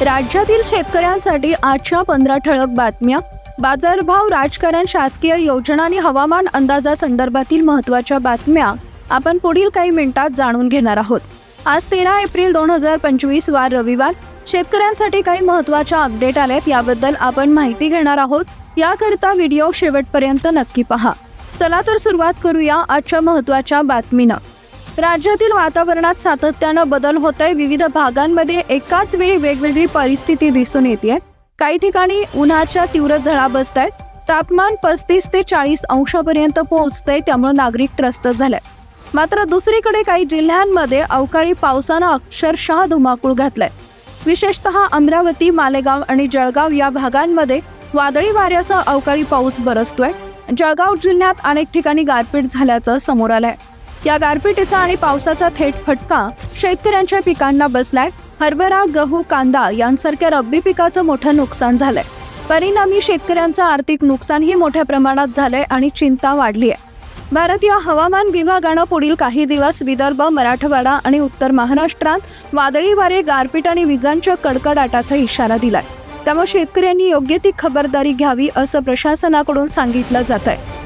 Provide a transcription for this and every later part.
राज्यातील शेतकऱ्यांसाठी आजच्या पंधरा ठळक बातम्या. बाजारभाव राजकारण शासकीय योजना आणि हवामान अंदाजासंदर्भातील महत्त्वाच्या बातम्या आपण पुढील काही मिनिटात जाणून घेणार आहोत. आज तेरा एप्रिल दोन हजार पंचवीस वार रविवार. शेतकऱ्यांसाठी काही महत्त्वाच्या अपडेट आल्यात याबद्दल आपण माहिती घेणार आहोत. याकरिता व्हिडिओ शेवटपर्यंत नक्की पहा. चला तर सुरुवात करूया आजच्या महत्त्वाच्या बातमीनं. राज्यातील वातावरणात सातत्यानं बदल होत आहे विविध भागांमध्ये एकाच वेळी वेगवेगळी परिस्थिती दिसून येते काही ठिकाणी उन्हाच्या तीव्र झळा बसत आहेत तापमान पस्तीस ते चाळीस अंशापर्यंत पोहोचतंय त्यामुळे नागरिक त्रस्त झालाय मात्र दुसरीकडे काही जिल्ह्यांमध्ये अवकाळी पावसानं अक्षरशः धुमाकूळ घातलाय. विशेषतः अमरावती मालेगाव आणि जळगाव या भागांमध्ये वादळी वाऱ्यासह अवकाळी पाऊस बरसतोय. जळगाव जिल्ह्यात अनेक ठिकाणी गारपीट झाल्याचं समोर आलंय. या गारपिटीचा आणि पावसाचा थेट फटका शेतकऱ्यांच्या पिकांना बसलाय. हरभरा गहू कांदा यांसारख्या रब्बी पिकाचं मोठं नुकसान झालंय. परिणामी शेतकऱ्यांचं आर्थिक नुकसानही मोठ्या प्रमाणात झालंय आणि चिंता वाढली आहे भारतीय हवामान विभागानं पुढील काही दिवस विदर्भ मराठवाडा आणि उत्तर महाराष्ट्रात वादळी वारे गारपीट आणि विजांच्या कडकडाटाचा इशारा दिलाय. त्यामुळे शेतकऱ्यांनी योग्य ती खबरदारी घ्यावी असं प्रशासनाकडून सांगितलं जात आहे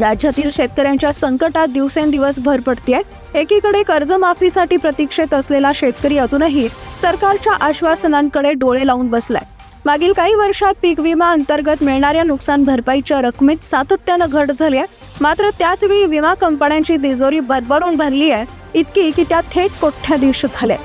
राज्यातील शेतकऱ्यांच्या संकटात दिवसेंदिवस भर पडतीये. एकीकडे कर्जमाफीसाठी प्रतीक्षेत असलेला शेतकरी अजूनही सरकारच्या आश्वासनांकडे डोळे लावून बसलाय. मागील काही वर्षात पीक विमा अंतर्गत मिळणाऱ्या नुकसान भरपाईच्या रकमेत सातत्यानं घट झाली आहे मात्र त्याचवेळी विमा कंपन्यांची तिजोरी भरभरून भरली आहे इतकी की त्या थेट कोठ्याधीश झाल्यात.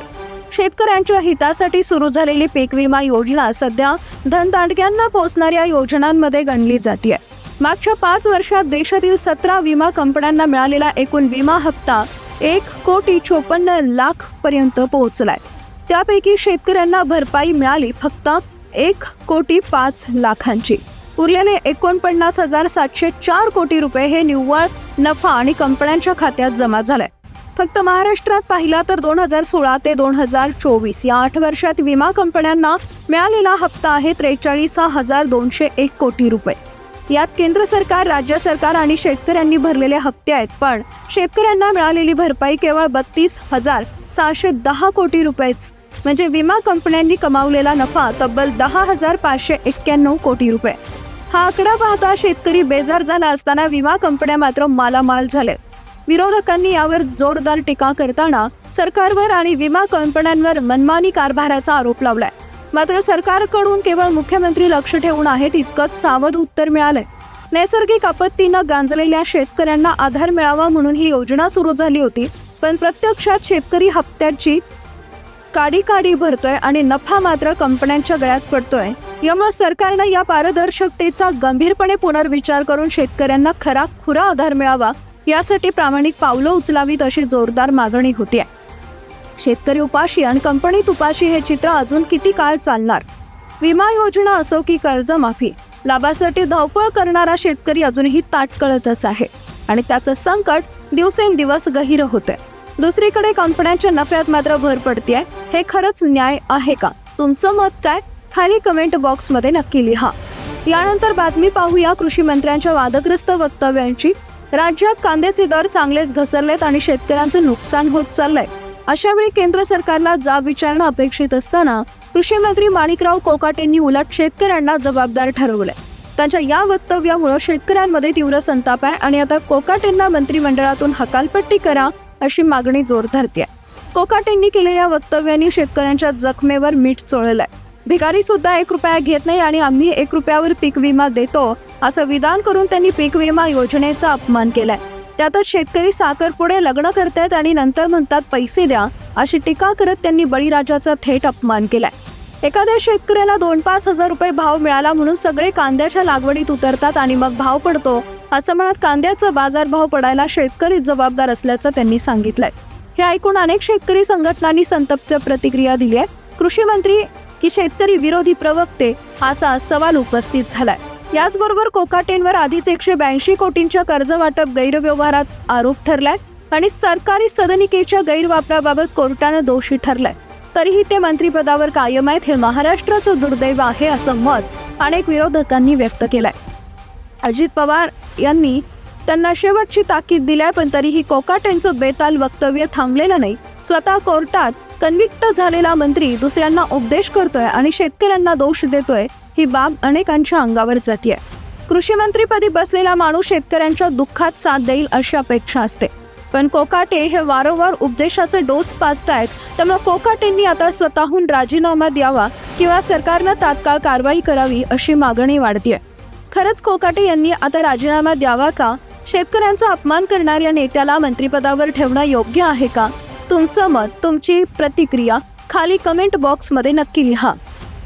शेतकऱ्यांच्या हितासाठी सुरू झालेली पीक विमा योजना सध्या धनदांडग्यांना पोचणाऱ्या योजनांमध्ये गणली जाते मागच्या पाच वर्षात देशातील सतरा विमा कंपन्यांना मिळालेला एकूण विमा हप्ता एक कोटी चोपन्न लाख पर्यंत पोहोचलाय. त्यापैकी शेतकऱ्यांना भरपाई मिळाली फक्त एक कोटी पाच लाखांची. उरलेले एकोणपन्नास हजार सातशे चार कोटी रुपये हे निव्वळ नफा आणि कंपन्यांच्या खात्यात जमा झालाय. फक्त महाराष्ट्रात पाहिला तर दोन हजार सोळा ते दोन हजार चोवीस या आठ वर्षात विमा कंपन्यांना मिळालेला हप्ता आहे त्रेचाळीस हजार दोनशे एक कोटी रुपये. यात केंद्र सरकार राज्य सरकार आणि शेतकऱ्यांनी भरलेले हप्ते आहेत. पण शेतकऱ्यांना मिळालेली भरपाई केवळ बत्तीस हजार सहाशे दहा कोटी रुपयेच. म्हणजे विमा कंपन्यांनी कमावलेला नफा तब्बल दहा हजार पाचशे एक्क्याण्णव कोटी रुपये. हा आकडा पाहता शेतकरी बेजार झाला असताना विमा कंपन्या मात्र मालामाल झाले विरोधकांनी यावर जोरदार टीका करताना सरकारवर आणि विमा कंपन्यांवर मनमानी कारभाराचा आरोप लावलाय. मात्र सरकारकडून केवळ मुख्यमंत्री लक्ष ठेवून आहेत इतकंच सावध उत्तर मिळालंय. नैसर्गिक आपत्तीनं गांजलेल्या शेतकऱ्यांना आधार मिळावा म्हणून ही योजना सुरू झाली होती पण प्रत्यक्षात शेतकरी हप्त्याची काडी काडी भरतोय आणि नफा मात्र कंपन्यांच्या गळ्यात पडतोय. यामुळे सरकारनं या पारदर्शकतेचा गंभीरपणे पुनर्विचार करून शेतकऱ्यांना खरा खुरा आधार मिळावा यासाठी प्रामाणिक पावलं उचलावीत अशी जोरदार मागणी होती आहे शेतकरी उपाशी आणि कंपनीत उपाशी हे चित्र अजून किती काळ चालणार? विमा योजना असो की कर्जमाफी लाभासाठी धावपळ करणारा शेतकरी अजूनही ताटकळतच आहे आणि त्याचं संकट दिवसेंदिवस गहिरं होतंय. दुसरीकडे कंपन्यांच्या नफ्यात मात्र भर पडतीये. हे खरंच न्याय आहे का? तुमचं मत काय? खाली कमेंट बॉक्समध्ये नक्की लिहा. यानंतर बातमी पाहूया कृषी मंत्र्यांच्या वादग्रस्त वक्तव्यांची. राज्यात कांद्याचे दर चांगलेच घसरलेत आणि शेतकऱ्यांचं नुकसान होत चाललंय. अशा वेळी केंद्र सरकारला जाब विचारणं अपेक्षित असताना कृषी मंत्री माणिकराव कोकाटेंनी उलट शेतकऱ्यांना जबाबदार ठरवलंय. त्यांच्या या वक्तव्यामुळे शेतकऱ्यांमध्ये तीव्र संताप आहे आणि आता कोकाटेंना मंत्रिमंडळातून हकालपट्टी करा अशी मागणी जोर धरते कोकाटेंनी केलेल्या वक्तव्यांनी शेतकऱ्यांच्या जखमेवर मीठ चोळलंय. भिकारी सुद्धा एक रुपया घेत नाही आणि आम्ही एक रुपयावर पीक विमा देतो असं विधान करून त्यांनी पीक विमा योजनेचा अपमान केलाय. त्यातच शेतकरी साखरपुडे लग्न करतायत आणि नंतर म्हणतात पैसे द्या. अशी टीका करत त्यांनी बळीराजाचा थेट अपमान केलाय. एखाद्या शेतकऱ्याला दोन पाच हजार रुपये भाव मिळाला म्हणून सगळे कांद्याच्या लागवडीत उतरतात आणि मग भाव पडतो असं म्हणत कांद्याचा बाजारभाव पडायला शेतकरी जबाबदार असल्याचं त्यांनी सांगितलंय. हे ऐकून अनेक शेतकरी संघटनांनी संतप्त प्रतिक्रिया दिली आहे. कृषी मंत्री की शेतकरी विरोधी प्रवक्ते असा सवाल उपस्थित झालाय. याचबरोबर कोकाटेंवर आधीच एकशे ब्याऐंशी कोटींच्या कर्ज वाटप गैरव्यवहारात आरोप ठरलाय आणि सरकारी सदनिकेच्या गैरवापराबाबत कोर्टानं दोषी ठरलाय. तरीही ते मंत्रिपदावर कायम आहेत हे महाराष्ट्राचं दुर्दैव आहे असं मत अनेक विरोधकांनी व्यक्त केलंय. अजित पवार यांनी त्यांना शेवटची ताकीद दिल्या पण तरीही कोकाटेंचं बेताल वक्तव्य थांबलेलं नाही. स्वतः कोर्टात कन्व्हिक्ट झालेला मंत्री दुसऱ्यांना उपदेश करतोय आणि शेतकऱ्यांना दोष देतोय ही बाब अनेकांच्या अंगावर जाते कृषी मंत्रीपदी बसलेला माणूस शेतकऱ्यांच्या दुःखात साथ देईल अशी अपेक्षा असते. पण कोकाटे हे वारंवार उपदेशाचे डोस पाचतायत त्यामुळे कोकाटेंनी आता स्वतःहून राजीनामा द्यावा किंवा सरकारनं तात्काळ कारवाई करावी अशी मागणी वाढतीये. खरंच कोकाटे यांनी आता राजीनामा द्यावा का? शेतकऱ्यांचा अपमान करणाऱ्या नेत्याला मंत्रिपदावर ठेवणं योग्य आहे का? तुमचं मत तुमची प्रतिक्रिया खाली कमेंट बॉक्समध्ये नक्की लिहा.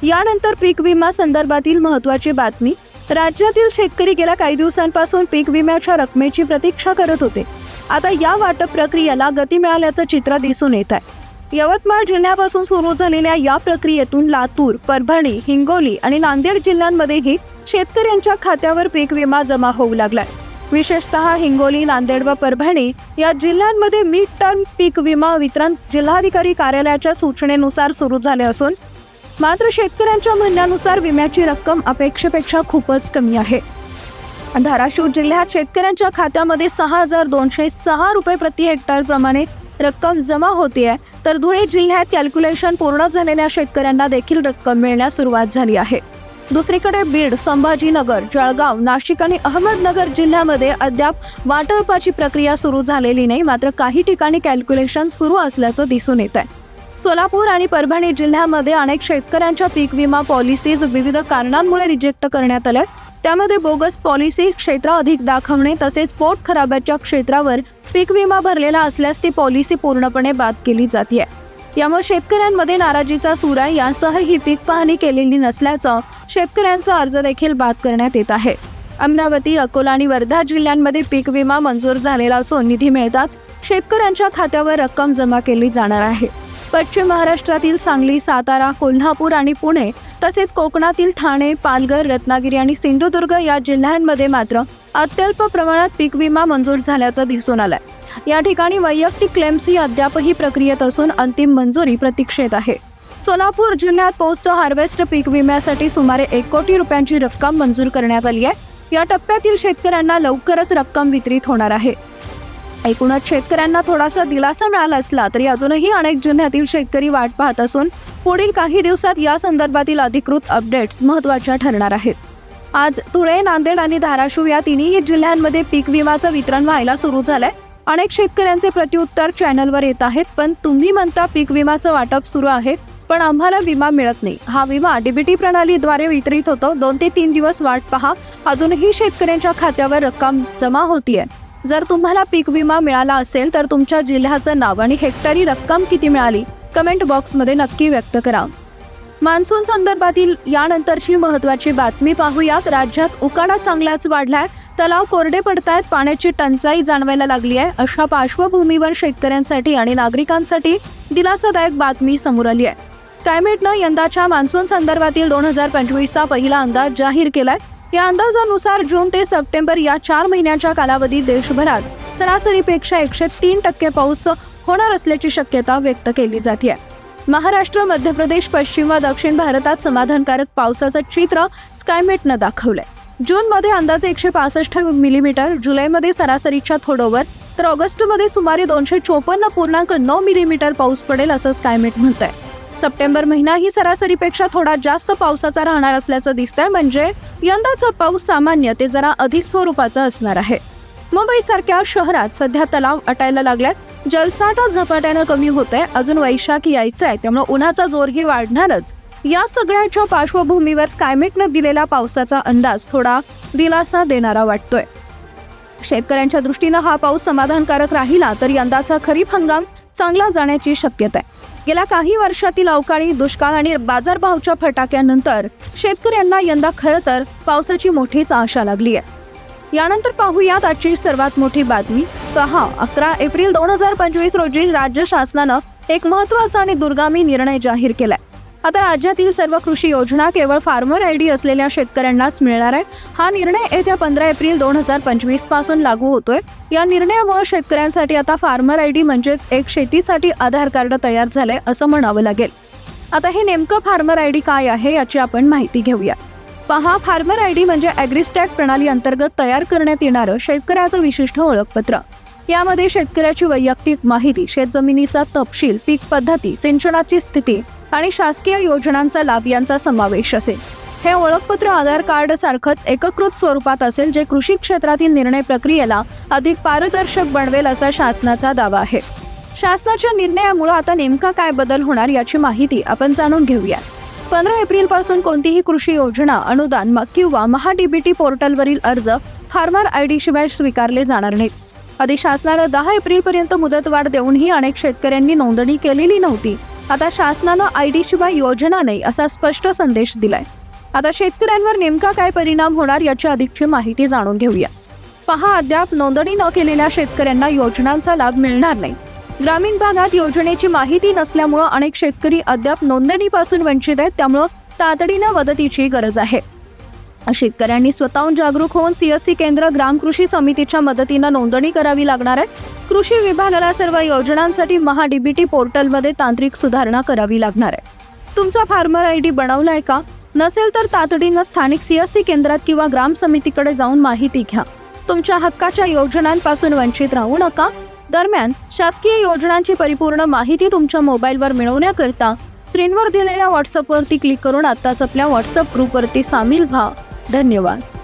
यानंतर पीक विमा संदर्भातील महत्त्वाची बातमी. राज्यातील शेतकरी गेल्या काही दिवसांपासून पीक विम्याच्या रकमेची प्रतीक्षा करत होते. आता या वाटप प्रक्रियेला गती मिळाल्याचं चित्र दिसून येत आहे. यवतमाळ जिल्ह्यापासून सुरू झालेल्या या प्रक्रियेतून लातूर परभणी हिंगोली आणि नांदेड जिल्ह्यांमध्येही शेतकऱ्यांच्या खात्यावर पीक विमा जमा होऊ लागलाय. विशेषतः हिंगोली नांदेड व परभणी या जिल्ह्यांमध्ये मिड टर्म पीक विमा वितरण जिल्हाधिकारी कार्यालयाच्या सूचनेनुसार सुरू झाले असून मात्र शेतकऱ्यांच्या म्हणण्यानुसार विम्याची रक्कम अपेक्षेपेक्षा खूपच कमी आहे. धाराशिव जिल्ह्यात शेतकऱ्यांच्या खात्यामध्ये सहा हजार दोनशे सहा रुपये प्रति हेक्टर प्रमाणे रक्कम जमा होतीये. तर धुळे जिल्ह्यात कॅल्क्युलेशन पूर्ण झालेल्या शेतकऱ्यांना देखील रक्कम मिळण्यास सुरुवात झाली आहे. दुसरीकडे बीड संभाजीनगर जळगाव नाशिक आणि अहमदनगर जिल्ह्यामध्ये अद्याप वाटपाची प्रक्रिया सुरू झालेली नाही. मात्र काही ठिकाणी कॅल्क्युलेशन सुरू असल्याचं दिसून येत आहे सोलापूर आणि परभणी जिल्ह्यामध्ये अनेक शेतकऱ्यांच्या पीक विमा पॉलिसीज विविध कारणांमुळे रिजेक्ट करण्यात आल्या त्यामध्ये बोगस पॉलिसी क्षेत्र अधिक दाखवणे तसेच पोट खराब्याच्या क्षेत्रावर पीक विमा भरलेला असल्यास ती पॉलिसी पूर्णपणे बाद केली जाते यामुळे शेतकऱ्यांमध्ये नाराजीचा सूर आहे. यासह ही पीक पाहणी केलेली नसल्याचं शेतकऱ्यांचा अर्ज देखील बाद करण्यात येत आहे. अमरावती अकोला आणि वर्धा जिल्ह्यांमध्ये पीक विमा मंजूर झालेला असून निधी मिळताच शेतकऱ्यांच्या खात्यावर रक्कम जमा केली जाणार आहे. पश्चिम महाराष्ट्रातील सांगली सातारा कोल्हापूर आणि पुणे तसेच कोकणातील ठाणे पालघर रत्नागिरी आणि सिंधुदुर्ग या जिल्ह्यांमध्ये मात्र अत्यल्प प्रमाणात पीक विमा मंजूर झाल्याचं दिसून आलंय. या ठिकाणी वैयक्तिक क्लेम्स ही अद्यापही प्रक्रियेत असून अंतिम मंजुरी प्रतीक्षेत आहे. सोलापूर जिल्ह्यात पोस्ट हार्वेस्ट पीक विम्यासाठी सुमारे एक कोटी रुपयांची रक्कम मंजूर करण्यात आली आहे. या टप्प्यातील शेतकऱ्यांना लवकरच रक्कम वितरित होणार आहे. एकूणच शेतकऱ्यांना थोडासा दिलासा मिळाला असला तरी अजूनही अनेक जिल्ह्यातील शेतकरी वाट पाहत असून पुढील काही दिवसात या संदर्भातील अधिकृत अपडेट्स महत्त्वाच्या ठरणार आहेत. आज धुळे नांदेड आणि धाराशिव या तिन्ही जिल्ह्यांमध्ये पीक विमाचं वितरण व्हायला सुरू झालंय. अनेक शेतकऱ्यांचे प्रत्युत्तर चॅनलवर येत आहेत पण तुम्ही म्हणता पीक विमाचं वाटप सुरू आहे पण आम्हाला विमा मिळत नाही. हा विमा डीबीटी प्रणालीद्वारे वितरित होतो. दोन ते तीन दिवस वाट पहा. अजूनही शेतकऱ्यांच्या खात्यावर रक्कम जमा होतीये. जर तुम्हाला पीक विमा मिळाला असेल तर तुमच्या जिल्ह्याचं नाव आणि हेक्टरी रक्कम किती मिळाली कमेंट बॉक्समध्ये नक्की व्यक्त करा. मान्सून संदर्भातील यानंतरची महत्वाची बातमी पाहूयात. राज्यात उकाडा चांगलाच वाढलाय. तलाव कोरडे पडतायत. पाण्याची टंचाई जाणवायला लागली आहे. अशा पार्श्वभूमीवर शेतकऱ्यांसाठी आणि नागरिकांसाठी दिलासादायक बातमी समोर आली आहे. स्कायमेटनं यंदाच्या मान्सून संदर्भातील दोन हजार पंचवीसचा पहिला अंदाज जाहीर केलाय. या अंदाजानुसार जून ते सप्टेंबर या चार महिन्याच्या कालावधीत देशभरात सरासरीपेक्षा एकशे तीन टक्के पाऊस होणार असल्याची शक्यता व्यक्त केली जाते महाराष्ट्र मध्य प्रदेश पश्चिम व दक्षिण भारतात समाधानकारक पावसाचं चित्र स्कायमेटनं दाखवलंय. जूनमध्ये अंदाजे एकशे पासष्ट मिलीमीटर जुलैमध्ये सरासरीच्या थोडंवर तर ऑगस्टमध्ये सुमारे दोनशे चोपन्न पूर्णांक नऊ मिलीमीटर पाऊस पडेल असं स्कायमेट म्हणत आहे सप्टेंबर महिना ही सरासरीपेक्षा थोडा जास्त पावसाचा राहणार असल्याचं दिसतंय. म्हणजे यंदाचा पाऊस सामान्य ते जरा अधिक स्वरूपाचा असणार आहे. मुंबई सारख्या शहरात सध्या तलाव अटायला लागल्यात. जलसाठा झपाट्यानं कमी होत आहे अजून वैशाख यायचं आहे त्यामुळे उन्हाचा जोरही वाढणारच. या सगळ्याच्या पार्श्वभूमीवर स्कायमेटनं दिलेला पावसाचा अंदाज थोडा दिलासा देणारा वाटतोय. शेतकऱ्यांच्या दृष्टीनं हा पाऊस समाधानकारक राहिला तर यंदाचा खरीप हंगाम चांगला जाण्याची शक्यता आहे. गेल्या काही वर्षातील अवकाळी दुष्काळ आणि बाजारभावच्या फटाक्यानंतर शेतकऱ्यांना यंदा खरं तर पावसाची मोठीच आशा लागली आहे. यानंतर पाहूयात आजची सर्वात मोठी बातमी. सहा अकरा एप्रिल दोन हजार पंचवीस रोजी राज्य शासनानं एक महत्त्वाचा आणि दुर्गामी निर्णय जाहीर केलाय. आता राज्यातील सर्व कृषी योजना केवळ फार्मर आय डी असलेल्या शेतकऱ्यांनाच मिळणार आहे. हा निर्णय येत्या पंधरा एप्रिल दोन हजार पंचवीसपासून लागू होतोय. या निर्णयामुळे शेतकऱ्यांसाठी आता फार्मर आय डी म्हणजेच एक शेतीसाठी आधार कार्ड तयार झालंय असं म्हणावं लागेल. आता हे नेमकं फार्मर आय डी काय आहे याची आपण माहिती घेऊया. पहा फार्मर आय डी म्हणजे ॲग्रिस्टॅक प्रणाली अंतर्गत तयार करण्यात येणारं शेतकऱ्याचं विशिष्ट ओळखपत्र. यामध्ये शेतकऱ्याची वैयक्तिक माहिती शेतजमिनीचा तपशील पीक पद्धती सिंचनाची स्थिती आणि शासकीय योजनांचा लाभ यांचा समावेश असेल. हे ओळखपत्र आधार कार्ड सारखंच एककृत स्वरूपात असेल जे कृषी क्षेत्रातील निर्णय प्रक्रियेला अधिक पारदर्शक बनवेल असा शासनाचा दावा आहे. शासनाच्या निर्णयामुळे आता नेमका काय बदल होणार याची माहिती आपण जाणून घेऊया. पंधरा एप्रिलपासून कोणतीही कृषी योजना अनुदान म- किंवा महाडीबीटी पोर्टलवरील अर्ज फार्मर आय डी शिवाय स्वीकारले जाणार नाहीत. आधी शासनाला दहा एप्रिल पर्यंत मुदतवाढ देऊनही अनेक शेतकऱ्यांनी नोंदणी केलेली नव्हती. आता शासनानं आय डी शिवाय योजना नाही असा स्पष्ट संदेश दिलाय. आता शेतकऱ्यांवर नेमका काय परिणाम होणार याची अधिकची माहिती जाणून घेऊया. पहा अद्याप नोंदणी न केलेल्या शेतकऱ्यांना योजनांचा लाभ मिळणार नाही. ग्रामीण भागात योजनेची माहिती नसल्यामुळं अनेक शेतकरी अद्याप नोंदणीपासून वंचित आहेत त्यामुळं तातडीनं मदतीची गरज आहे. शेतकऱ्यांनी स्वतःहून जागरूक होऊन सीएससी केंद्र ग्राम कृषी समितीच्या मदतीनं नोंदणी करावी लागणार आहे. कृषी विभागाला सर्व योजनांसाठी महाडीबीटी पोर्टलमध्ये तांत्रिक सुधारणा करावी लागणार आहे. तुमचा फार्मर आय डी बनवलाय का? नसेल तर तातडीनं स्थानिक सीएससी केंद्रात किंवा ग्राम समितीकडे जाऊन माहिती घ्या. तुमच्या हक्काच्या योजनांपासून वंचित राहू नका. दरम्यान शासकीय योजनांची परिपूर्ण माहिती तुमच्या मोबाईलवर मिळवण्याकरता स्क्रीनवर दिलेल्या व्हॉट्सअपवरती क्लिक करून आत्ताच आपल्या व्हॉट्सअप ग्रुपवरती सामील व्हा. धन्यवाद.